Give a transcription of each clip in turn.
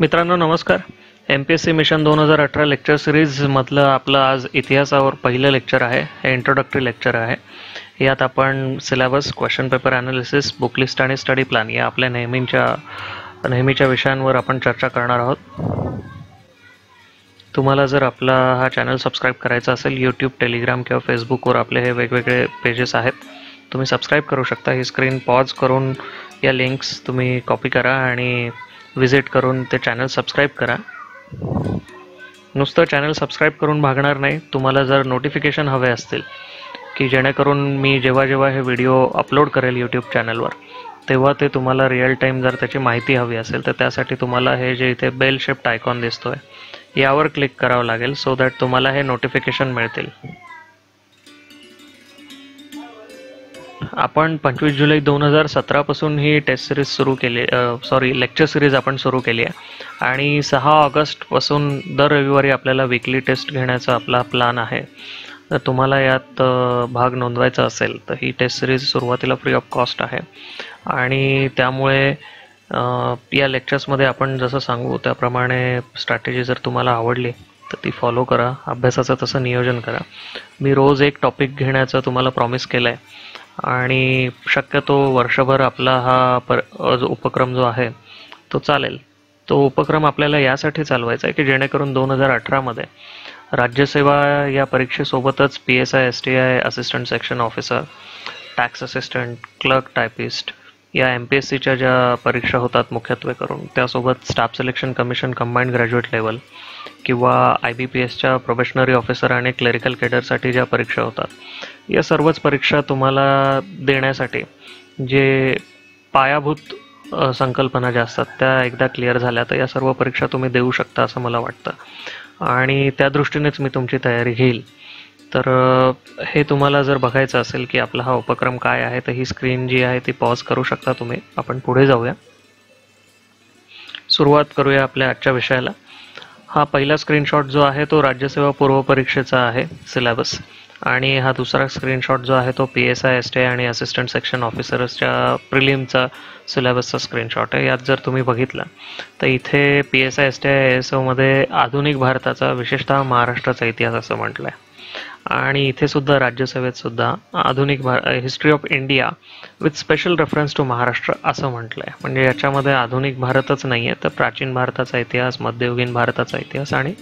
मित्रांनो नमस्कार. M P S C mission दोन हजार अठरा लेक्चर सिरीजमधलं आपलं आज इतिहासावर पहिलं लेक्चर आहे हे इंट्रोडक्टरी लेक्चर आहे. यात आपण syllabus question paper analysis book list आणि स्टडी प्लॅन या आपल्या नेहमीच्या नेहमीच्या विषयांवर आपण चर्चा करणार आहोत. तुम्हाला जर आपला हा चॅनल सबस्क्राईब करायचा असेल यूट्यूब टेलिग्राम किंवा फेसबुकवर आपले हे वेगवेगळे पेजेस आहेत तुम्ही सबस्क्राईब करू शकता. ही स्क्रीन पॉज करून या लिंक्स तुम्ही कॉपी करा आणि व्हिजिट करून ते चॅनल सबस्क्राईब करा. नुसतं चॅनल सबस्क्राईब करून भागणार नाही तुम्हाला जर नोटिफिकेशन हवे असतील की जेणेकरून मी जेव्हा जेव्हा हे व्हिडिओ अपलोड करेल यूट्यूब चॅनलवर तेव्हा ते तुम्हाला रिअल टाईम जर त्याची माहिती हवी असेल तर त्यासाठी तुम्हाला हे जे इथे बेल शेप्ट आयकॉन दिसतो आहे यावर क्लिक करावं लागेल सो दॅट तुम्हाला हे नोटिफिकेशन मिळतील. आपण पंचवीस जुलै दोन हजार सतरापासून ही टेस्ट सिरीज सुरू केली सॉरी लेक्चर सिरीज आपण सुरू केली आहे. आणि सहा ऑगस्टपासून दर रविवारी आपल्याला विकली टेस्ट घेण्याचा आपला प्लॅन आहे. तर तुम्हाला यात भाग नोंदवायचा असेल तर ही टेस्ट सिरीज सुरुवातीला फ्री ऑफ कॉस्ट आहे. आणि त्यामुळे या लेक्चर्समध्ये आपण जसं सांगू त्याप्रमाणे स्ट्रॅटेजी जर तुम्हाला आवडली तर ती फॉलो करा अभ्यासाचं तसं नियोजन करा. मी रोज एक टॉपिक घेण्याचं तुम्हाला प्रॉमिस केलं आहे आणि शक्यतो वर्षभर आपला हा पर जो उपक्रम जो आहे तो चालेल. तो उपक्रम आपल्याला यासाठी चालवायचा आहे की जेणेकरून दोन हजार अठरामध्ये राज्यसेवा या परीक्षेसोबतच P S I S T I assistant section officer tax assistant clerk typist या एम पी एस सीच्या ज्या परीक्षा होतात मुख्यत्वे करून त्यासोबत staff selection commission combined graduate level किंवा आय बी पी एसच्या प्रोबेशनरी ऑफिसर आणि क्लेरिकल केडरसाठी ज्या परीक्षा होतात या सर्वच परीक्षा तुम्हाला देण्यासाठी जे पायाभूत संकल्पना ज्या असतात त्या एकदा क्लिअर झाल्या तर या सर्व परीक्षा तुम्ही देऊ शकता असं मला वाटतं. आणि त्या दृष्टीनेच मी तुमची तयारी घेईल. तर हे तुम्हाला जर बघायचं असेल की आपला हा उपक्रम काय आहे तर ही स्क्रीन जी आहे ती पॉज करू शकता तुम्ही. आपण पुढे जाऊया. सुरुवात करूया आपल्या आजच्या विषयाला. हा पहिला स्क्रीनशॉट जो आहे तो राज्यसेवा पूर्व परीक्षेचा आहे सिलेबस आणि हा दुसरा स्क्रीनशॉट जो आहे तो P S I S T आणि असिस्टंट सेक्शन ऑफिसर्सच्या प्रिलिमचा सिलेबसचा स्क्रीनशॉट आहे. यात जर तुम्ही बघितलं तर इथे P S I S T I S ओमध्ये आधुनिक भारताचा विशेषतः महाराष्ट्राचा इतिहास असं म्हटलं आहे आणि इथे सुद्धा राज्यसभेत सुद्धा आधुनिक भार history of India with special reference to Maharashtra असं म्हटलं आहे म्हणजे याच्यामध्ये आधुनिक भारतच नाही आहे तर प्राचीन भारताचा इतिहास मध्ययुगीन भारताचा इतिहास आणि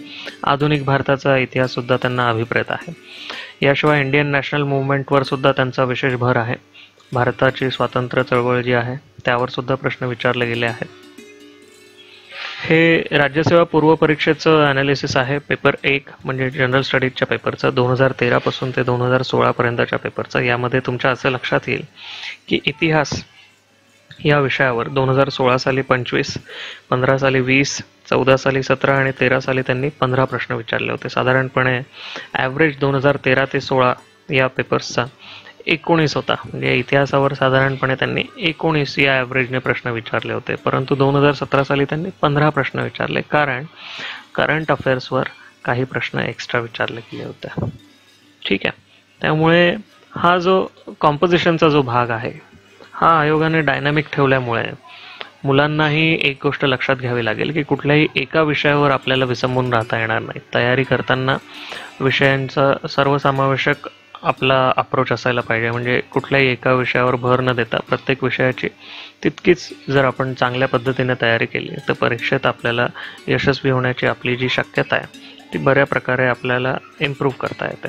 आधुनिक भारताचा इतिहाससुद्धा त्यांना अभिप्रेत आहे. याशिवाय इंडियन नॅशनल मुवमेंटवर सुद्धा त्यांचा विशेष भर आहे. भारताची स्वातंत्र्य चळवळ जी आहे त्यावर सुद्धा प्रश्न विचारले गेले आहेत. हे राज्यसेवा पूर्व परीक्षेचं ॲनालिसिस आहे. पेपर एक म्हणजे जनरल स्टडीजच्या पेपरचं दोन हजार तेरापासून ते दोन हजार सोळापर्यंतच्या पेपरचं यामध्ये तुमच्या असं लक्षात येईल की इतिहास या विषयावर दोन हजार सोळा साली पंचवीस पंधरा साली वीस चौदा साली सतरा आणि तेरा साली त्यांनी पंधरा प्रश्न विचारले होते. साधारणपणे ॲव्हरेज दोन हजार तेरा ते सोळा या पेपर्सचा एकोणीस होता. म्हणजे इतिहासावर साधारणपणे त्यांनी एकोणीस या ॲव्हरेजने प्रश्न विचारले होते. परंतु दोन हजार सतरा साली त्यांनी पंधरा प्रश्न विचारले. कारण करंट अफेअर्सवर काही प्रश्न एक्स्ट्रा विचारले गेले होते. ठीक आहे. त्यामुळे हा जो कॉम्पोजिशनचा जो भाग आहे हा आयोगाने डायनॅमिक ठेवल्यामुळे मुलांनाही एक गोष्ट लक्षात घ्यावी लागेल की कुठल्याही एका विषयावर आपल्याला विसंबून राहता येणार नाही. तयारी करताना विषयांचा सर्वसमावेशक आपला अप्रोच असायला पाहिजे. म्हणजे कुठल्याही एका विषयावर भर न देता प्रत्येक विषयाची तितकीच जर आपण चांगल्या पद्धतीने तयारी केली तर परीक्षेत आपल्याला यशस्वी होण्याची आपली जी शक्यता आहे ती बऱ्या प्रकारे आपल्याला इम्प्रूव्ह करता येते.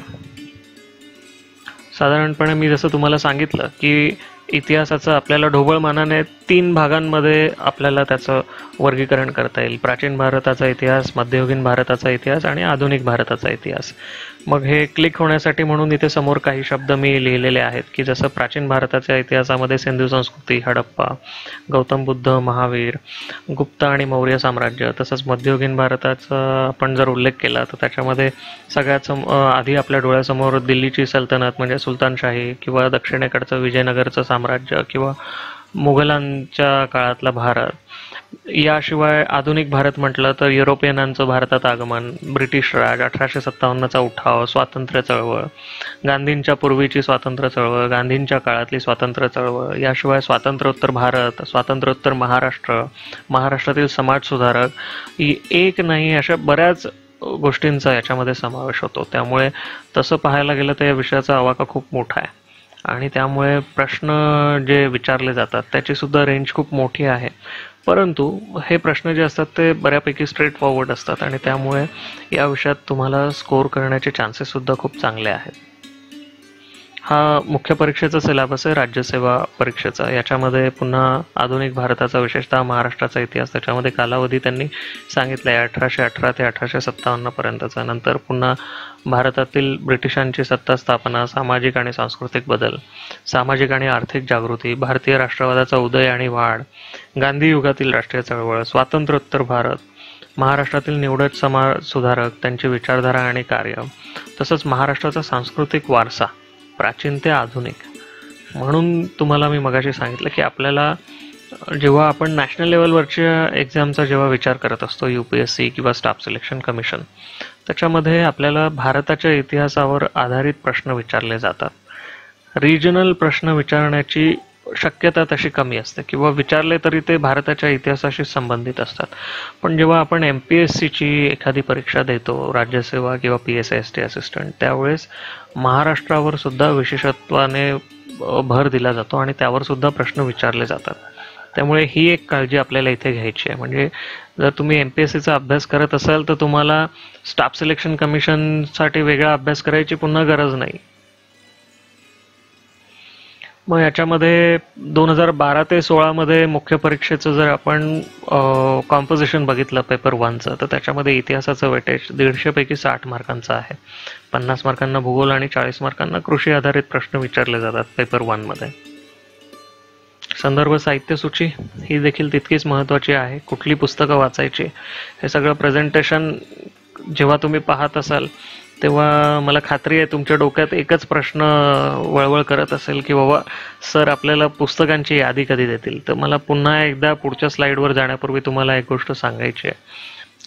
साधारणपणे मी जसं तुम्हाला सांगितलं की इतिहासाचं आपल्याला ढोबळमानाने तीन भागांमध्ये आपल्याला त्याचं वर्गीकरण करता येईल. प्राचीन भारताचा इतिहास मध्ययुगीन भारताचा इतिहास आणि आधुनिक भारताचा इतिहास. मग हे क्लिक होण्यासाठी म्हणून इथे समोर काही शब्द मी लिहिलेले आहेत की जसं प्राचीन भारताच्या इतिहासामध्ये सिंधू संस्कृती हडप्पा गौतम बुद्ध महावीर गुप्त आणि मौर्य साम्राज्य तसंच मध्ययुगीन भारताचा आपण जर उल्लेख केला तर त्याच्यामध्ये सगळ्यात सम आधी आपल्या डोळ्यासमोर दिल्लीची सल्तनत म्हणजे सुलतानशाही किंवा दक्षिणेकडचं विजयनगरचं साम्राज्य किंवा मुघलांच्या काळातला भारत याशिवाय आधुनिक भारत म्हटलं तर युरोपियनांचं भारतात आगमन ब्रिटिश राज अठराशे सत्तावन्नचा उठाव स्वातंत्र्य चळवळ गांधींच्या पूर्वीची स्वातंत्र्य चळवळ गांधींच्या काळातली स्वातंत्र्य चळवळ याशिवाय स्वातंत्र्योत्तर भारत स्वातंत्र्योत्तर महाराष्ट्र महाराष्ट्रातील समाज सुधारक एक नाही अशा बऱ्याच गोष्टींचा याच्यामध्ये समावेश होतो. त्यामुळे तसं पाहायला गेलं तर या विषयाचा आवाका खूप मोठा आहे. आणि त्यामुळे प्रश्न जे विचारले जातात त्याची सुद्धा रेंज खूप मोठी आहे. परंतु हे प्रश्न जे असतात ते बऱ्यापैकी स्ट्रेट फॉरवर्ड असतात आणि त्यामुळे या विषयात तुम्हाला स्कोर करण्याचे चान्सेससुद्धा खूप चांगले आहेत. हा मुख्य परीक्षेचा सिलेबस आहे राज्यसेवा परीक्षेचा. याच्यामध्ये पुन्हा आधुनिक भारताचा विशेषतः महाराष्ट्राचा इतिहास त्याच्यामध्ये कालावधी त्यांनी सांगितला आहे अठराशे अठरा ते अठराशे सत्तावन्नपर्यंतचा नंतर पुन्हा भारतातील ब्रिटिशांची सत्ता स्थापना सामाजिक आणि सांस्कृतिक बदल सामाजिक आणि आर्थिक जागृती भारतीय राष्ट्रवादाचा उदय आणि वाढ गांधी युगातील राष्ट्रीय चळवळ स्वातंत्र्योत्तर भारत महाराष्ट्रातील निवडक समाज सुधारक त्यांची विचारधारा आणि कार्य तसंच महाराष्ट्राचा सांस्कृतिक वारसा प्राचीन ते आधुनिक. म्हणून तुम्हाला मी मगाशी सांगितलं की आपल्याला जेव्हा आपण नॅशनल लेवलवरच्या एक्झामचा जेव्हा विचार करत असतो यू पी एस सी किंवा स्टाफ सिलेक्शन कमिशन त्याच्यामध्ये आपल्याला भारताच्या इतिहासावर आधारित प्रश्न विचारले जातात. रिजनल प्रश्न विचारण्याची शक्यता तशी कमी असते किंवा विचारले तरी ते भारताच्या इतिहासाशी संबंधित असतात. पण जेव्हा आपण एम पी एस सीची एखादी परीक्षा देतो राज्यसेवा किंवा P S S T assistant त्यावेळेस महाराष्ट्रावर सुद्धा विशेषत्वाने भर दिला जातो आणि त्यावर सुद्धा प्रश्न विचारले जातात. त्यामुळे ही एक काळजी आपल्याला इथे घ्यायची आहे. म्हणजे जर तुम्ही एम पी एस सीचा अभ्यास करत असाल तर तुम्हाला स्टाफ सिलेक्शन कमिशनसाठी वेगळा अभ्यास करायची पुन्हा गरज नाही. मग याच्यामध्ये दोन हजार बारा ते सोळामध्ये मुख्य परीक्षेचं जर आपण कॉम्पोजिशन बघितलं पेपर वनचं तर त्याच्यामध्ये इतिहासाचं वेटेज दीडशेपैकी साठ मार्कांचं आहे. पन्नास मार्कांना भूगोल आणि चाळीस मार्कांना कृषी आधारित प्रश्न विचारले जातात पेपर वनमध्ये संदर्भ साहित्य सूची ही देखील तितकीच महत्त्वाची आहे. कुठली पुस्तकं वाचायची? हे सगळं प्रेझेंटेशन जेव्हा तुम्ही पाहत असाल तेव्हा मला खात्री आहे तुमच्या डोक्यात एकच प्रश्न वळवळ करत असेल की बाबा सर आपल्याला पुस्तकांची यादी कधी देतील? तर मला पुन्हा एकदा पुढच्या स्लाईडवर जाण्यापूर्वी तुम्हाला एक गोष्ट सांगायची आहे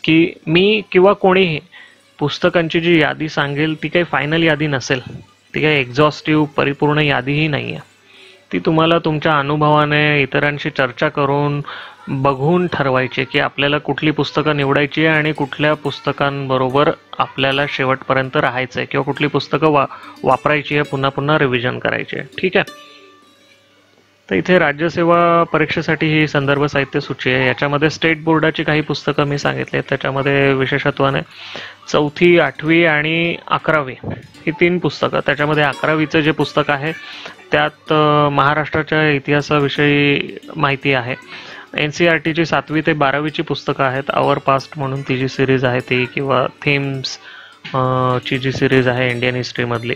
की मी किंवा कोणीही पुस्तकांची जी यादी सांगेल ती काही फायनल यादी नसेल. ती काही एक्झॉस्टिव्ह परिपूर्ण यादीही नाही आहे ती तुम्हाला तुमच्या अनुभवाने इतरांशी चर्चा करून बघून ठरवायची की आपल्याला कुठली पुस्तकं निवडायची आहे आणि कुठल्या पुस्तकांबरोबर आपल्याला शेवटपर्यंत राहायचं आहे किंवा कुठली पुस्तकं वा वापरायची आहे पुन्हा पुन्हा रिव्हिजन करायची आहे. ठीक आहे? तर इथे राज्यसेवा परीक्षेसाठी ही संदर्भ साहित्य सूची आहे. याच्यामध्ये स्टेट बोर्डाची काही पुस्तकं मी सांगितली त्याच्यामध्ये विशेषत्वाने चौथी आठवी आणि अकरावी ही तीन पुस्तकं. त्याच्यामध्ये अकरावीचं जे पुस्तक आहे त्यात महाराष्ट्राच्या इतिहासाविषयी माहिती आहे. एन सी आर टीची सातवी ते बारावीची पुस्तकं आहेत. आवर पास्ट म्हणून ती जी सिरीज आहे ती किंवा थीम्स ची जी सिरीज आहे इंडियन हिस्ट्रीमधली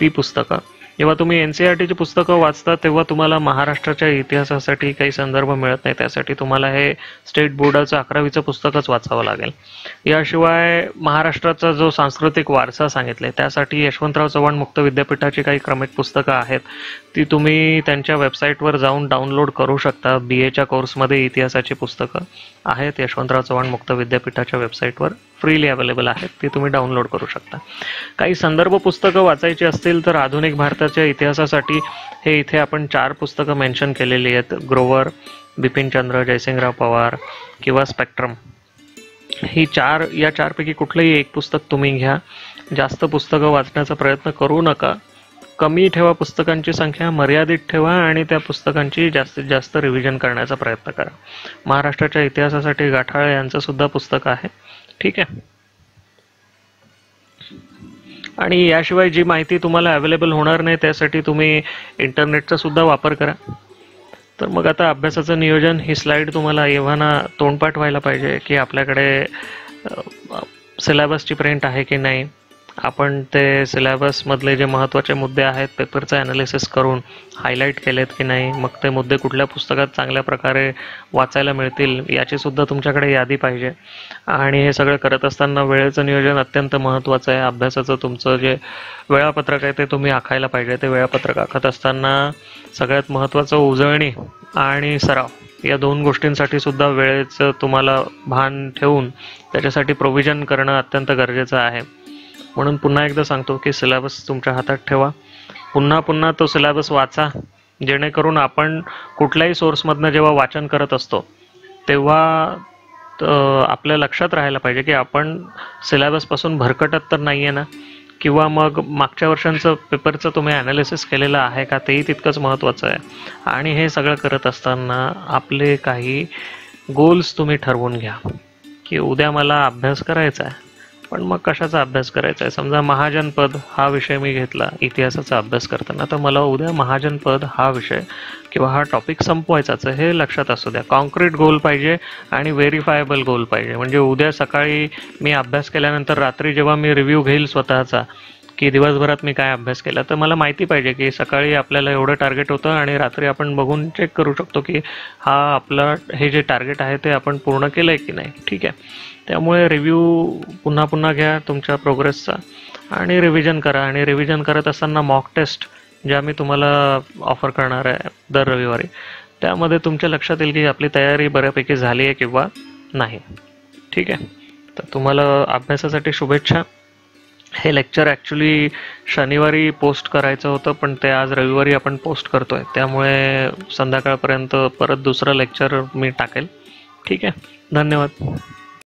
ती पुस्तकं. जेव्हा तुम्ही एन सी आर टीची पुस्तकं वाचता तेव्हा तुम्हाला महाराष्ट्राच्या इतिहासासाठी काही संदर्भ मिळत नाही. त्यासाठी तुम्हाला हे स्टेट बोर्डाचं अकरावीचं पुस्तकच वाचावं लागेल. याशिवाय महाराष्ट्राचा जो सांस्कृतिक वारसा सांगितले त्यासाठी यशवंतराव चव्हाण मुक्त विद्यापीठाची काही क्रमिक पुस्तकं आहेत. ती तुम्ही त्यांच्या वेबसाईटवर जाऊन डाउनलोड करू शकता. बी एच्या कोर्समध्ये इतिहासाची पुस्तकं आहेत. यशवंतराव चव्हाण मुक्त विद्यापीठाच्या वेबसाईटवर फ्रीली अवेलेबल आहेत. ती तुम्ही डाउनलोड करू शकता. काही संदर्भ पुस्तकं वाचायची असतील तर आधुनिक भारताच्या इतिहासासाठी हे इथे आपण चार पुस्तकं मेन्शन केलेली आहेत. ग्रोवर बिपिनचंद्र जयसिंगराव पवार किंवा स्पेक्ट्रम ही चार या चारपैकी कुठलंही एक पुस्तक तुम्ही घ्या. जास्त पुस्तकं वाचण्याचा प्रयत्न करू नका. कमी ठेवा पुस्तकांची संख्या मर्यादित ठेवा आणि त्या पुस्तकांची जास्तीत जास्त रिव्हिजन करण्याचा प्रयत्न करा. महाराष्ट्राच्या इतिहासासाठी गाठाळ यांचं सुद्धा पुस्तक आहे. ठीक आहे? आणि याशिवाय जी माहिती तुम्हाला अवेलेबल होणार नाही त्यासाठी तुम्ही इंटरनेटचा सुद्धा वापर करा. तर मग आता अभ्यासाचं नियोजन ही स्लाईड तुम्हाला एव्हाना तोंडपाठ व्हायला पाहिजे की आपल्याकडे सिलेबसची प्रिंट आहे की नाही? आपण ते सिलॅबसमधले जे महत्त्वाचे मुद्दे आहेत पेपरचं ॲनालिसिस करून हायलाईट केलेत की नाही मग ते मुद्दे कुठल्या पुस्तकात चांगल्या प्रकारे वाचायला मिळतील याचीसुद्धा तुमच्याकडे यादी पाहिजे. आणि हे सगळं करत असताना वेळेचं नियोजन अत्यंत महत्त्वाचं आहे. अभ्यासाचं तुमचं जे वेळापत्रक आहे ते तुम्ही आखायला पाहिजे. ते वेळापत्रक आखत असताना सगळ्यात महत्त्वाचं उजळणी आणि सराव या दोन गोष्टींसाठी सुद्धा वेळेचं तुम्हाला भान ठेवून त्याच्यासाठी प्रोव्हिजन करणं अत्यंत गरजेचं आहे. म्हणून पुन्हा एकदा सांगतो की सिलेबस तुमच्या हातात ठेवा. पुन्हा पुन्हा तो सिलेबस वाचा. जेणेकरून आपण कुठल्याही सोर्समधनं जेव्हा वाचन करत असतो तेव्हा आपल्या लक्षात राहायला पाहिजे की आपण सिलेबसपासून भरकटत तर नाही आहे ना? किंवा मग मागच्या वर्षांचं पेपरचं तुम्ही ॲनालिसिस केलेलं आहे का? तेही तितकंच महत्त्वाचं आहे. आणि हे सगळं करत असताना आपले काही गोल्स तुम्ही ठरवून घ्या. की उद्या मला अभ्यास करायचा आहे. पण मग कशाचा अभ्यास करायचा आहे? समजा महाजनपद हा विषय मी घेतला इतिहासाचा अभ्यास करताना तर मला उद्या महाजनपद हा विषय किंवा हा टॉपिक संपवायचाच आहे हे लक्षात असू द्या. कॉन्क्रीट गोल पाहिजे आणि व्हेरीफायबल गोल पाहिजे. म्हणजे उद्या सकाळी मी अभ्यास केल्यानंतर रात्री जेव्हा मी रिव्ह्यू घेईल स्वतःचा की दिवसभरात मी काय अभ्यास केला तर मला माहिती पाहिजे की सकाळी आपल्याला एवढं टार्गेट होतं आणि रात्री आपण बघून चेक करू शकतो की हा आपला हे जे टार्गेट आहे ते आपण पूर्ण केलं आहे की नाही. ठीक आहे? त्यामुळे रिव्ह्यू पुन्हा पुन्हा घ्या तुमच्या प्रोग्रेसचा आणि रिव्हिजन करा. आणि रिव्हिजन करत असताना मॉक टेस्ट ज्या मी तुम्हाला ऑफर करणार आहे दर रविवारी त्यामध्ये तुमच्या लक्षात येईल की आपली तयारी बऱ्यापैकी झाली आहे किंवा नाही. ठीक आहे? तर तुम्हाला अभ्यासासाठी शुभेच्छा. हे लेक्चर ॲक्च्युली शनिवारी पोस्ट करायचं होतं पण ते आज रविवारी आपण पोस्ट करतो आहे त्यामुळे संध्याकाळपर्यंत परत दुसरं लेक्चर मी टाकेल. ठीक आहे? धन्यवाद.